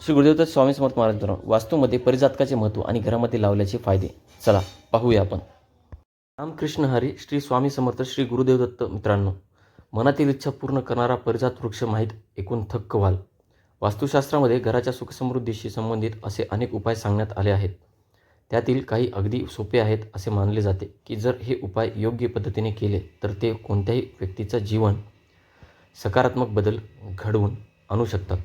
श्री गुरुदेवदत्त स्वामी समर्थ महाराज वास्तूमध्ये परिजातकाचे महत्त्व आणि घरामध्ये लावल्याचे फायदे. चला पाहूया आपण. रामकृष्ण हरी श्री स्वामी समर्थ श्री गुरुदेवदत्त मित्रांनो मनातील इच्छा पूर्ण करणारा परिजात वृक्ष माहीत एकूण थक्क व्हाल. वास्तुशास्त्रामध्ये घराच्या सुखसमृद्धीशी संबंधित असे अनेक उपाय सांगण्यात आले आहेत. त्यातील काही अगदी सोपे आहेत असे मानले जाते की जर हे उपाय योग्य पद्धतीने केले तर ते कोणत्याही व्यक्तीचं जीवन सकारात्मक बदल घडवून आणू शकतात.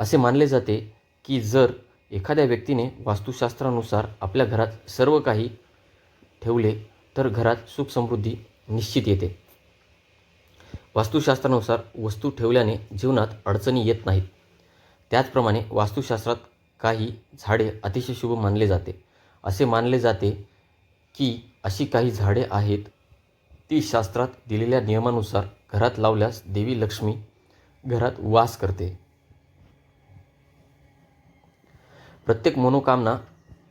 असे मानले जाते की जर एखाद्या व्यक्तीने वास्तुशास्त्रानुसार आपल्या घरात सर्व काही ठेवले तर घरात सुखसमृद्धी निश्चित येते. वास्तुशास्त्रानुसार वस्तू ठेवल्याने जीवनात अडचणी येत नाहीत. त्याचप्रमाणे वास्तुशास्त्रात काही झाडे अतिशय शुभ मानले जाते. असे मानले जाते की अशी काही झाडे आहेत ती शास्त्रात दिलेल्या नियमानुसार घरात लावल्यास देवी लक्ष्मी घरात वास करते. प्रत्येक मनोकामना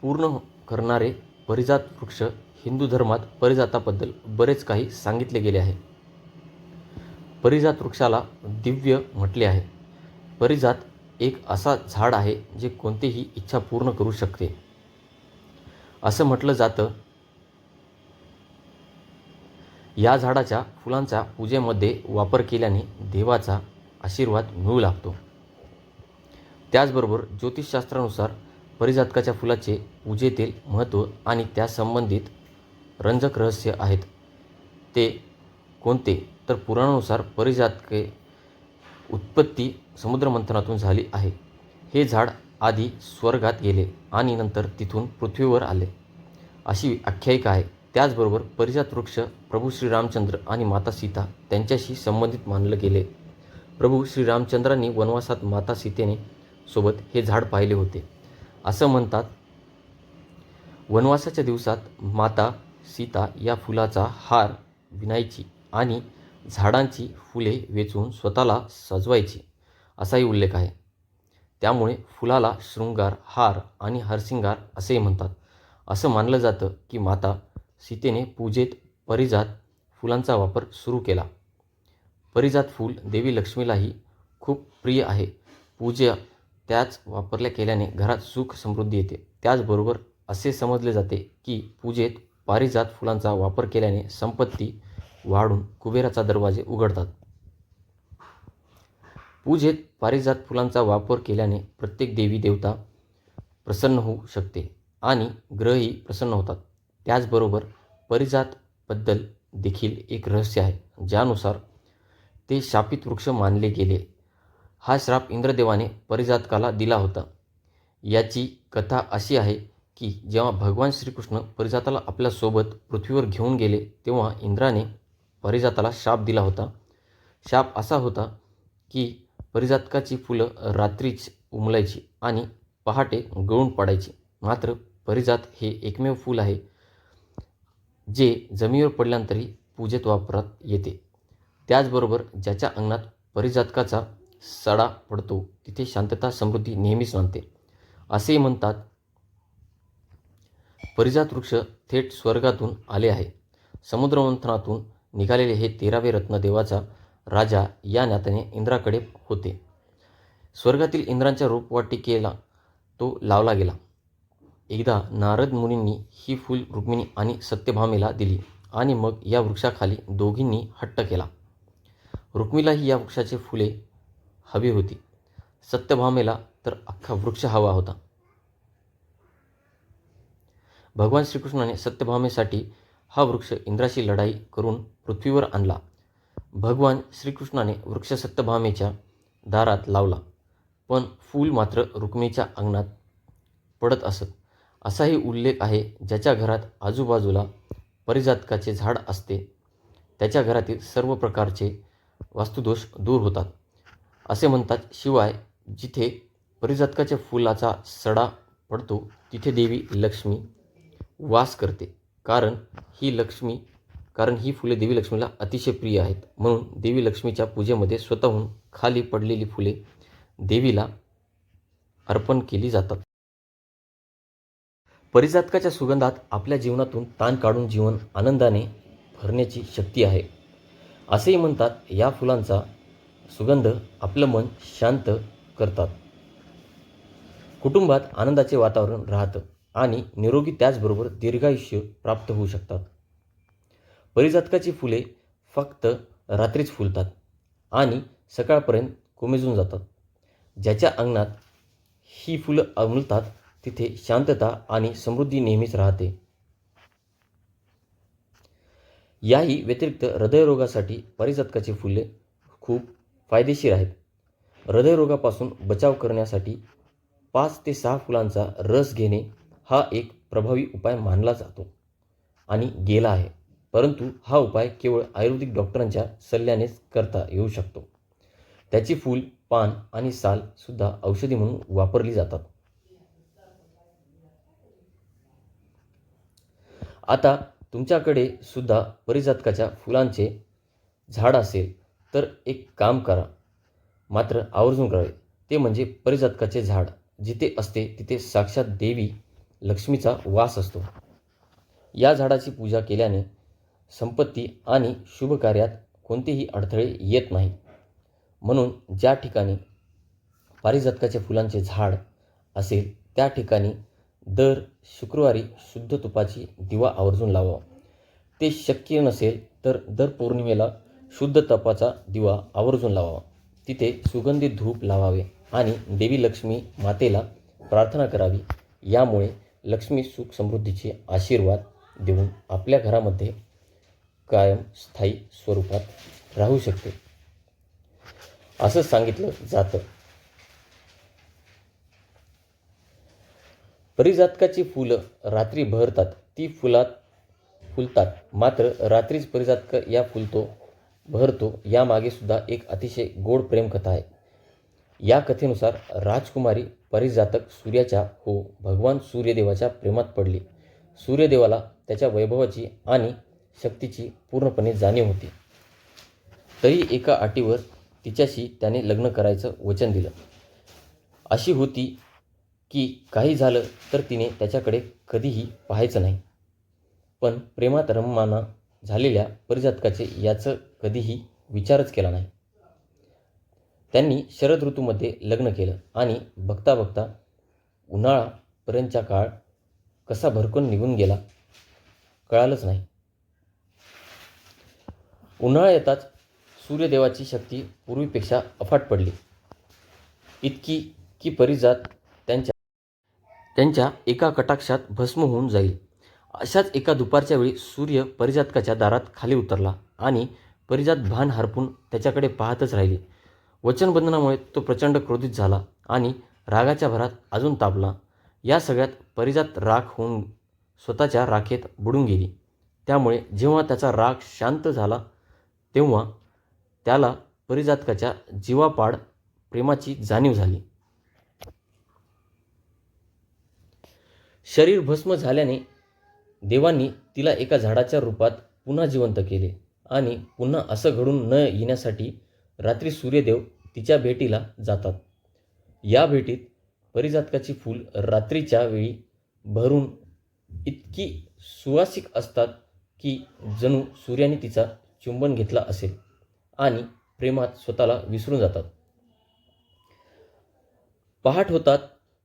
पूर्ण करणारे परिजात वृक्ष हिंदू धर्मात परिजाताबद्दल बरेच काही सांगितले गेले आहे. परिजात वृक्षाला दिव्य म्हटले आहे. परिजात एक असा झाड आहे जे कोणतीही इच्छा पूर्ण करू शकते. असं म्हटलं जातं या झाडाच्या फुलांचा पूजेमध्ये वापर केल्याने देवाचा आशीर्वाद मिळू लागतो. त्याचबरोबर ज्योतिषशास्त्रानुसार परिजातकाच्या फुलाचे पूजेतील महत्त्व आणि त्या संबंधित रंजक रहस्य आहेत. ते कोणते? तर पुराणानुसार परिजातके उत्पत्ती समुद्रमंथनातून झाली आहे. हे झाड आधी स्वर्गात गेले आणि नंतर तिथून पृथ्वीवर आले. अशी आख्यायिका आहे. त्याचबरोबर परिजात वृक्ष प्रभू श्रीरामचंद्र आणि माता सीता त्यांच्याशी संबंधित मानलं गेले. प्रभू श्रीरामचंद्रांनी वनवासात माता सीतेने सोबत हे झाड पाहिले होते. असं म्हणतात वनवासाच्या दिवसात माता सीता या फुलाचा हार विणायची आणि झाडांची फुले वेचून स्वतःला सजवायची असाही उल्लेख आहे. त्यामुळे फुलाला शृंगार हार आणि हरसिंगार असेही म्हणतात. असं मानलं जातं की माता सीतेने पूजेत परिजात फुलांचा वापर सुरू केला. परिजात फूल देवी लक्ष्मीलाही खूप प्रिय आहे. पूजा त्याच वापरल्या केल्याने घरात सुख समृद्धी येते. त्याचबरोबर असे समजले जाते की पूजेत पारिजात फुलांचा वापर केल्याने संपत्ती वाढून कुबेराचा दरवाजे उघडतात. पूजेत पारिजात फुलांचा वापर केल्याने प्रत्येक देवी देवता प्रसन्न होऊ शकते आणि ग्रहही प्रसन्न होतात. त्याचबरोबर परिजातबद्दल देखील एक रहस्य आहे ज्यानुसार ते शापित वृक्ष मानले गेले हा श्राप इंद्रदेवाने परिजातकाला दिला होता. याची कथा अशी आहे की जेव्हा भगवान श्रीकृष्ण परिजाताला आपल्यासोबत पृथ्वीवर घेऊन गेले तेव्हा इंद्राने परिजाताला शाप दिला होता. शाप असा होता की परिजातकाची फुलं रात्रीच उमलायची आणि पहाटे गळून पडायची. मात्र परिजात हे एकमेव फूल आहे जे जमिनीवर पडल्यानंतरही पूजेत वापरात येते. त्याचबरोबर ज्याच्या अंगणात परिजातकाचा सडा पडतो. तिथे शांतता समृद्धी नेहमीच मानते. असेही म्हणतात परिजात वृक्ष थेट स्वर्गातून आले आहे. समुद्रमंथनातून निघालेले हे तेरावे रत्न देवाचा राजा या नात्याने इंद्राकडे होते. स्वर्गातील इंद्रांच्या रोपवाटिकेला तो लावला गेला. एकदा नारद मुनींनी ही फूल रुक्मिणी आणि सत्यभामेला दिली आणि मग या वृक्षाखाली दोघींनी हट्ट केला. रुक्मिलाही या वृक्षाचे फुले हवी होती. सत्यभामेला तर अख्खा वृक्ष हवा होता. भगवान श्रीकृष्णाने सत्यभामेसाठी हा वृक्ष इंद्राशी लढाई करून पृथ्वीवर आणला. भगवान श्रीकृष्णाने वृक्ष सत्यभामेच्या दारात लावला पण फूल मात्र रुक्मीच्या अंगणात पडत असत. असाही उल्लेख आहे ज्याच्या घरात आजूबाजूला परिजातकाचे झाड असते. त्याच्या घरातील सर्व प्रकारचे वास्तुदोष दूर होतात. असे म्हणतात. शिवाय जिथे परिजातकाच्या फुलाचा सडा पडतो तिथे देवी लक्ष्मी वास करते. कारण ही लक्ष्मी कारण ही फुले देवी लक्ष्मीला अतिशय प्रिय आहेत. म्हणून देवी लक्ष्मीच्या पूजेमध्ये स्वतःहून खाली पडलेली फुले देवीला अर्पण केली जातात. परिजातकाच्या सुगंधात आपल्या जीवनातून ताण काढून जीवन आनंदाने भरण्याची शक्ती आहे. असेही म्हणतात या फुलांचा सुगंध आपलं मन शांत करतात. कुटुंबात आनंदाचे वातावरण राहतं आणि निरोगी त्याचबरोबर दीर्घायुष्य प्राप्त होऊ शकतात. परिजातकाची फुले फक्त रात्रीच फुलतात आणि सकाळपर्यंत कोमेजून जातात. ज्याच्या अंगणात ही फुलं अमलतात तिथे शांतता आणि समृद्धी नेहमीच राहते. याही व्यतिरिक्त हृदयरोगासाठी परिजातकाची फुले खूप फायदेशीर आहेत. हृदयरोगापासून बचाव करण्यासाठी पाच ते सहा फुलांचा रस घेणे हा एक प्रभावी उपाय मानला जातो आणि गेला आहे. परंतु हा उपाय केवळ आयुर्वेदिक डॉक्टरांच्या सल्ल्यानेच करता येऊ शकतो. त्याची फूल पान आणि साल सुद्धा औषधी म्हणून वापरली जातात. आता तुमच्याकडे सुद्धा परिजातकाच्या फुलांचे झाड असेल तर एक काम करा. मात्र आवर्जून करावे ते म्हणजे परिजातकाचे झाड. जिथे असते तिथे साक्षात देवी लक्ष्मीचा वास असतो. या झाडाची पूजा केल्याने संपत्ती आणि शुभ कार्यात कोणतेही अडथळे येत नाही म्हणून ज्या ठिकाणी पारिजातकाच्या फुलांचे झाड असेल त्या ठिकाणी दर शुक्रवारी शुद्ध तुपाची दिवा आवर्जून लावावा ते शक्य नसेल तर दर पौर्णिमेला शुद्ध तपाचा दिवा आवर्जून लावावा. तिथे सुगंधित धूप लावावे आणि देवी लक्ष्मी मातेला प्रार्थना करावी. यामुळे लक्ष्मी सुख समृद्धीचे आशीर्वाद देऊन आपल्या घरामध्ये कायम स्थायी स्वरूपात राहू शकते. असं सांगितलं जातं. परिजातकाची फुलं रात्री बहरतात. ती फुलात फुलतात. मात्र रात्रीच परिजातक या फुलतो भरतो यामागे सुद्धा एक अतिशय गोड प्रेमकथा आहे. या कथेनुसार राजकुमारी परिजातक सूर्याच्या हो भगवान सूर्यदेवाच्या प्रेमात पडली. सूर्यदेवाला त्याच्या वैभवाची आणि शक्तीची पूर्णपणे जाणीव होती. तरी एका अटीवर तिच्याशी त्याने लग्न करायचं वचन दिलं. अशी होती की काही झालं तर तिने त्याच्याकडे कधीही पाहायचं नाही. पण प्रेमात रममाना झालेल्या परिजातकाचे याचं कधीही विचारच केला नाही. त्यांनी शरद ऋतूमध्ये लग्न केलं आणि बघता बघता उन्हाळापर्यंतचा काळ कसा भरकून निघून गेला कळालंच नाही. उन्हाळा येताच सूर्यदेवाची शक्ती पूर्वीपेक्षा अफाट पडली. इतकी की परिजात त्यांच्या त्यांच्या एका कटाक्षात भस्म होऊन जाईल. अशाच एका दुपारच्या वेळी सूर्य परिजातकाच्या दारात खाली उतरला आणि परिजात भान हरपून त्याच्याकडे पाहतच राहिली. वचनबंधनामुळे तो प्रचंड क्रोधित झाला आणि रागाच्या भरात अजून तापला. या सगळ्यात परिजात राख होऊन स्वतःच्या राखेत बुडून गेली. त्यामुळे जेव्हा त्याचा राग शांत झाला तेव्हा त्याला परिजातकाच्या जीवापाड प्रेमाची जाणीव झाली. शरीर भस्म झाल्याने देवांनी तिला एका झाडाच्या रूपात पुन्हा जिवंत केले आणि पुन्हा असं घडून न येण्यासाठी रात्री सूर्यदेव तिच्या भेटीला जातात. या भेटीत परिजातकाची फूल रात्रीच्या वेळी भरून इतकी सुवासिक असतात की जणू सूर्याने तिचा चुंबन घेतला असेल आणि प्रेमात स्वतःला विसरून जातात. पहाट होतात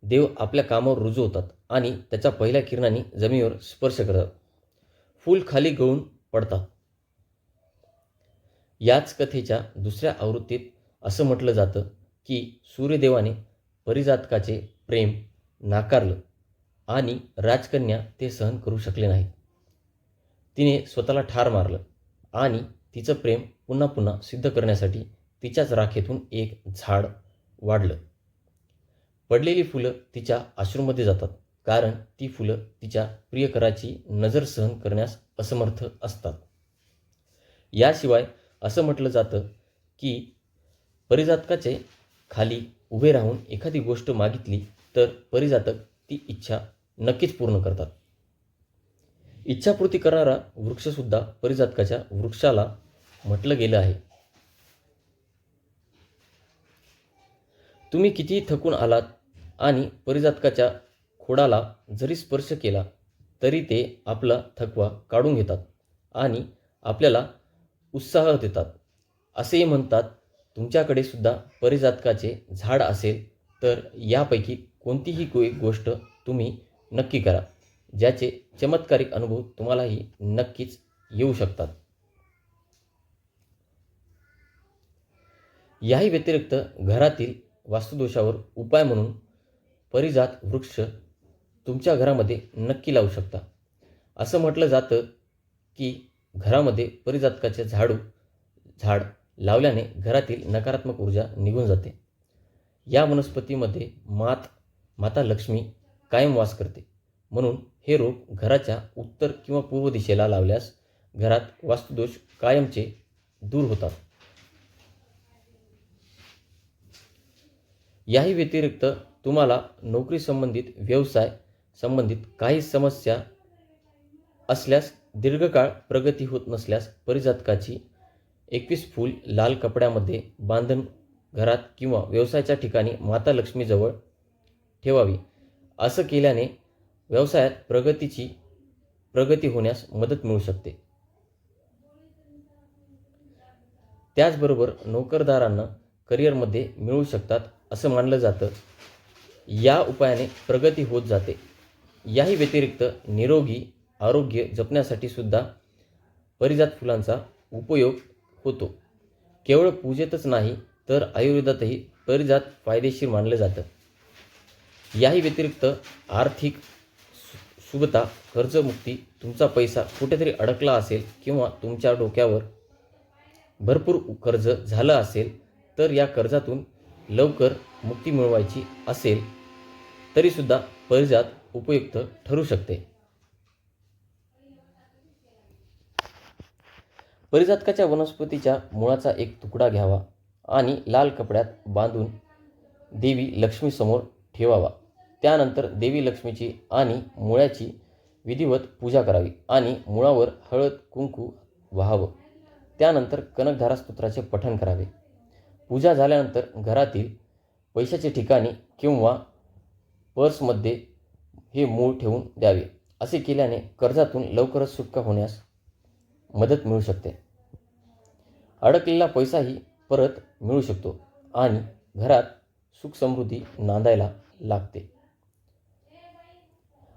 देव आपल्या कामावर रुजू होतात आणि त्याच्या पहिल्या किरणाने जमिनीवर स्पर्श करतात. फूल खाली गळून पडतात. याच कथेच्या दुसऱ्या आवृत्तीत असं म्हटलं जातं की सूर्यदेवाने परिजातकाचे प्रेम नाकारलं आणि राजकन्या ते सहन करू शकले नाही तिने स्वतःला ठार मारलं आणि तिचं प्रेम पुन्हा पुन्हा सिद्ध करण्यासाठी तिच्याच राखेतून एक झाड वाढलं. पडलेली फुलं तिच्या अश्रूमध्ये जातात कारण ती फुलं तिच्या प्रियकराची नजर सहन करण्यास असमर्थ असतात. याशिवाय असं म्हटलं जातं की परिजातकाचे खाली उभे राहून एखादी गोष्ट मागितली तर परिजातक ती इच्छा नक्कीच पूर्ण करतात. इच्छापूर्ती करणारा वृक्षसुद्धा परिजातकाच्या वृक्षाला म्हटलं गेलं आहे. तुम्ही कितीही थकून आलात आणि परिजातकाच्या खोडाला जरी स्पर्श केला तरी ते आपला थकवा काढून घेतात आणि आपल्याला उत्साह देतात. असेही म्हणतात तुमच्याकडे सुद्धा परिजातकाचे झाड असेल तर यापैकी कोणतीही गो गोष्ट तुम्ही नक्की करा ज्याचे चमत्कारिक अनुभव तुम्हालाही नक्कीच येऊ शकतात. याही व्यतिरिक्त घरातील वास्तुदोषावर उपाय म्हणून परिजात वृक्ष तुमच्या घरामध्ये नक्की लावू शकता. असं म्हटलं जातं की घरामध्ये परिजातकाचे झाडू झाड लावल्याने घरातील नकारात्मक ऊर्जा निघून जाते. या वनस्पतीमध्ये मात माता लक्ष्मी कायम वास करते. म्हणून हे रोप घराच्या उत्तर किंवा पूर्व दिशेला लावल्यास घरात वास्तुदोष कायमचे दूर होतात. याही व्यतिरिक्त तुम्हाला नोकरी संबंधित व्यवसाय संबंधित काही समस्या असल्यास दीर्घकाळ प्रगती होत नसल्यास परिजातकाची एकवीस फूल लाल कपड्यामध्ये बांधण घरात किंवा व्यवसायाच्या ठिकाणी माता लक्ष्मीजवळ ठेवावी. असं केल्याने व्यवसायात प्रगतीची प्रगती होण्यास मदत मिळू शकते. त्याचबरोबर नोकरदारांना करिअरमध्ये मिळू शकतात असं मानलं जातं. या उपायाने प्रगती होत जाते. याही व्यतिरिक्त निरोगी आरोग्य जपण्यासाठी सुद्धा परिजात फुलांचा उपयोग होतो. केवळ पूजेतच नाही तर आयुर्वेदातही परिजात फायदेशीर मानलं जातं. याही व्यतिरिक्त आर्थिक सु कर्जमुक्ती तुमचा पैसा कुठेतरी अडकला असेल किंवा तुमच्या डोक्यावर भरपूर कर्ज झालं असेल तर या कर्जातून लवकर मुक्ती मिळवायची असेल तरीसुद्धा परिजात उपयुक्त ठरू शकते. परिजातकाच्या वनस्पतीच्या मुळाचा एक तुकडा घ्यावा आणि लाल कपड्यात बांधून देवी लक्ष्मीसमोर ठेवावा. त्यानंतर देवी लक्ष्मीची आणि मुळ्याची विधिवत पूजा करावी आणि मुळावर हळद कुंकू व्हावं. त्यानंतर कनकधारा स्तोत्राचे पठण करावे. पूजा झाल्यानंतर घरातील पैशाचे ठिकाणी किंवा पर्समध्ये हे मूळ ठेवून द्यावे. असे केल्याने कर्जातून लवकरच सुटका होण्यास मदत मिळू शकते. अडकलेला पैसाही परत मिळू शकतो आणि घरात सुख समृद्धी नांदायला लागते.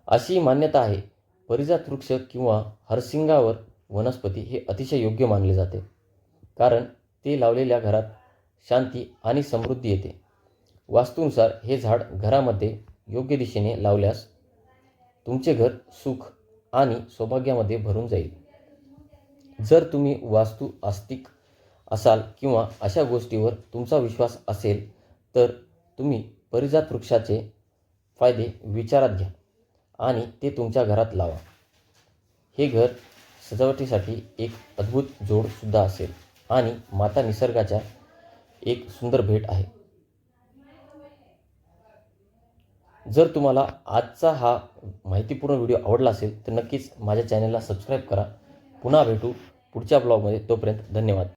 अशी मान्यता आहे. परिजात वृक्ष किंवा हरसिंगावर वनस्पती हे अतिशय योग्य मानले जाते. कारण ते लावलेल्या घरात शांती आणि समृद्धी येते. वास्तूनुसार हे झाड घरामध्ये योग्य दिशेने लावल्यास तुमचे घर सुख आणि सौभाग्यामध्ये भरून जाईल. जर तुम्ही वास्तू आस्तिक असाल किंवा अशा गोष्टीवर तुमचा विश्वास असेल तर तुम्ही परिजात वृक्षाचे फायदे विचारात घ्या आणि ते तुमच्या घरात लावा. हे घर सजावटीसाठी एक अद्भुत जोडसुद्धा असेल आणि माता निसर्गाच्या एक सुंदर भेट आहे. जर तुम्हाला आजचा हा माहितीपूर्ण व्हिडिओ आवडला असेल तर नक्कीच माझ्या चॅनलला सबस्क्राईब करा. पुन्हा भेटू पुढच्या ब्लॉगमध्ये. तोपर्यंत धन्यवाद.